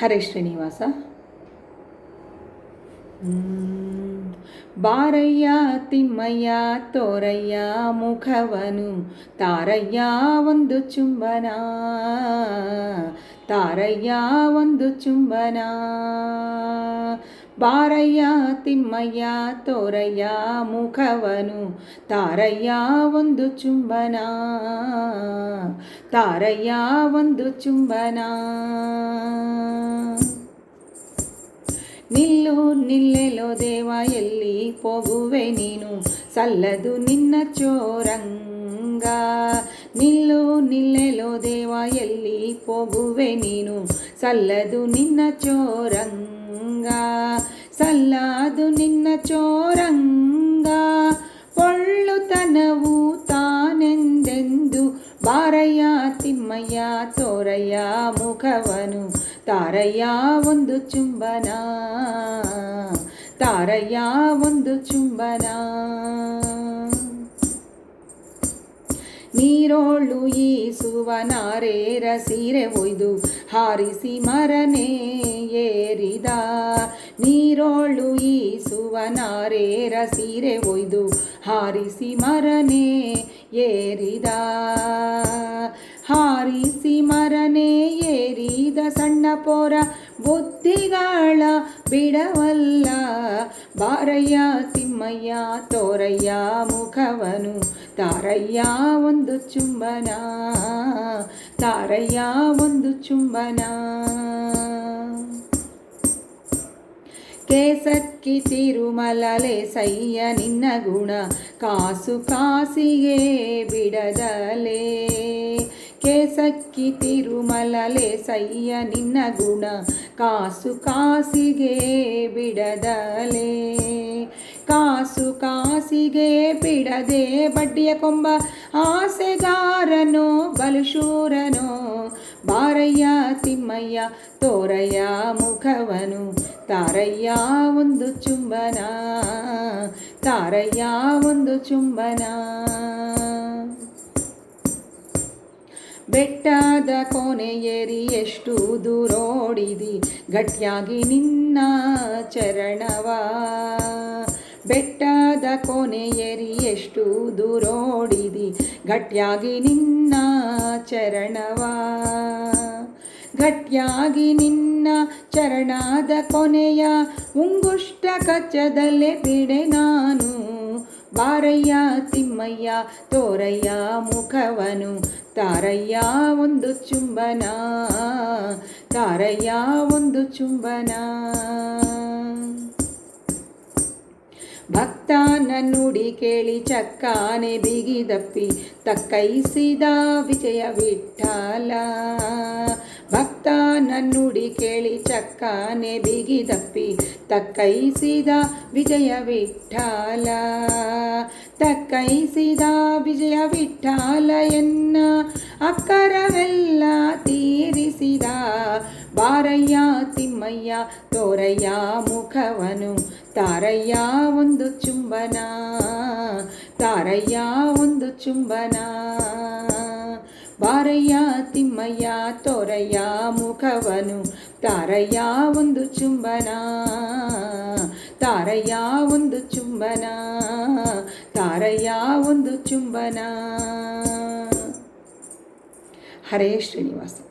ಹರೇ ಶ್ರೀನಿವಾಸ ಹ್ಮ್. ಬಾರಯ್ಯ ತಿಮ್ಮಯ್ಯ ತೋರಯ್ಯ ಮುಖವನು ತಾರಯ್ಯ ಒಂದು ಚುಂಬನ ತಾರಯ್ಯ ಒಂದು ಚುಂಬನ ಬಾರಯ್ಯ ತಿಮ್ಮಯ್ಯ ತೋರಯ್ಯ ಮುಖವನು ತಾರಯ್ಯ ಒಂದು ಚುಂಬನ ತಾರಯ್ಯ ಒಂದು ಚುಂಬನ ನಿಲ್ಲು ನಿಲ್ಲೆಲೋ ದೇವ ಎಲ್ಲಿ ಹೋಗುವೆ ನೀನು ಸಲ್ಲದು ನಿನ್ನ ಚೋರಂಗ ನಿಲ್ಲು ನಿಲ್ಲೆಲೋ ದೇವ ಎಲ್ಲಿ ಹೋಗುವೆ ನೀನು ಸಲ್ಲದು ನಿನ್ನ ಚೋರಂಗ ಸಲ್ಲದು ನಿನ್ನ ಚೋರಂಗ ಒಳ್ಳುತನವು ತಾನೆಂದೆಂದು ಬಾರಯ್ಯ ತಿಮ್ಮಯ್ಯ ತೋರಯ್ಯ ಮುಖವನು ತಾರಯ್ಯ ಒಂದು ಚುಂಬನ ತಾರಯ್ಯ ಒಂದು ಚುಂಬನ ನೀರೋಳು ಈಸುವ ನಾರೇರ ಸೀರೆ ಒಯ್ದು ಹಾರಿಸಿ ಮರನೇ ಏರಿದ. ನೀರೋಳು ಈಸುವ ನಾರೇರ ಸೀರೆ ಒಯ್ದು ಹಾರಿಸಿ ಮರನೇ ಏರಿದ. ಹಾರಿಸಿ ಮರನೇ ಏರಿದ ಸಣ್ಣ ಪೋರ ಬುದ್ಧಿಗಳ ಬಿಡವಲ್ಲ. ಬಾರಯ್ಯ ತಿಮ್ಮಯ್ಯ, ತೋರಯ್ಯ ಮುಖವನು. ತಾರಯ್ಯ ಒಂದು ಚುಂಬನ. ತಾರಯ್ಯ ಒಂದು ಚುಂಬನ. ಕೇಸಕ್ಕಿ ತಿರುಮಲಲೆ ಸಯ್ಯ ನಿನ್ನ ಗುಣ. ಕಾಸು ಕಾಸಿಗೆ ಬಿಡದಲೆ. ಕೇಸಕ್ಕಿ ತಿರುಮಲಲೆ ಸಯ್ಯ ನಿನ್ನ ಗುಣ. ಕಾಸು ಕಾಸಿಗೆ ಬಿಡದಲೆ. ಕಾಸು ಕಾಸಿಗೆ ಬಿಡದೆ ಬಡ್ಡಿಯ ಕೊಂಬ ಆಸೆಗಾರನೋ, ಬಲಶೂರನೋ. ಬಾರಯ್ಯ ತಿಮ್ಮಯ್ಯ, ತೋರಯ್ಯ ಮುಖವನು. ತಾರಯ್ಯ ಒಂದು ಚುಂಬನ. ತಾರಯ್ಯ ಒಂದು ಚುಂಬನ. ಬೆಟ್ಟದ ಕೊನೆಯೇರಿ ಎಷ್ಟು ದೂರೋಡಿದಿ ಗಟ್ಟಿಯಾಗಿ ನಿನ್ನ ಚರಣವ. ಬೆಟ್ಟದ ಕೊನೆಯೇರಿ ಎಷ್ಟು ದೂರೋಡಿದಿ ಗಟ್ಟಿಯಾಗಿ ನಿನ್ನ ಚರಣವ. ಗಟ್ಟಿಯಾಗಿ ನಿನ್ನ ಚರಣದ ಕೊನೆಯ ಉಂಗುಷ್ಟ ಕಚ್ಚದಲ್ಲೇ ಬಿಡೆ ನಾನು. ಬಾರಯ್ಯ ತಿಮ್ಮಯ್ಯ ತೋರಯ್ಯ ಮುಖವನು ತಾರಯ್ಯ ಒಂದು ಚುಂಬನ ತಾರಯ್ಯ ಒಂದು ಚುಂಬನ ಭಕ್ತನ ನುಡಿ ಕೇಳಿ ಚಕ್ಕಾನೆ ಬಿಗಿದಪ್ಪಿ ತಕ್ಕೈಸಿದ ವಿಜಯ ವಿಠಲ ಭಕ್ತನ ನುಡಿ ಕೇಳಿ ಚಕ್ಕಾನೆ ಬಿಗಿದಪ್ಪಿ ತಕ್ಕೈಸಿದ ವಿಜಯ ವಿಠಲ ತಕ್ಕೈಸಿದ ವಿಜಯ ವಿಠಲ ಎನ್ನ ಅಕ್ಕರವೆಲ್ಲ ತೀರಿಸಿದ ಬಾರಯ್ಯ ತಿಮ್ಮಯ್ಯ ತೋರಯ್ಯ ಮುಖವನು ತಾರಯ್ಯ ಒಂದು ಚುಂಬನ ತಾರಯ್ಯ ಒಂದು ಚುಂಬನ ಬಾರಯ್ಯ ತಿಮ್ಮಯ್ಯ ತೋರಯ್ಯ ಮುಖವನು ತಾರಯ್ಯ ಒಂದು ಚುಂಬನ ತಾರಯ್ಯ ಒಂದು ಚುಂಬನ ತಾರಯ್ಯ ಒಂದು ಚುಂಬನ हरे श्रीनिवास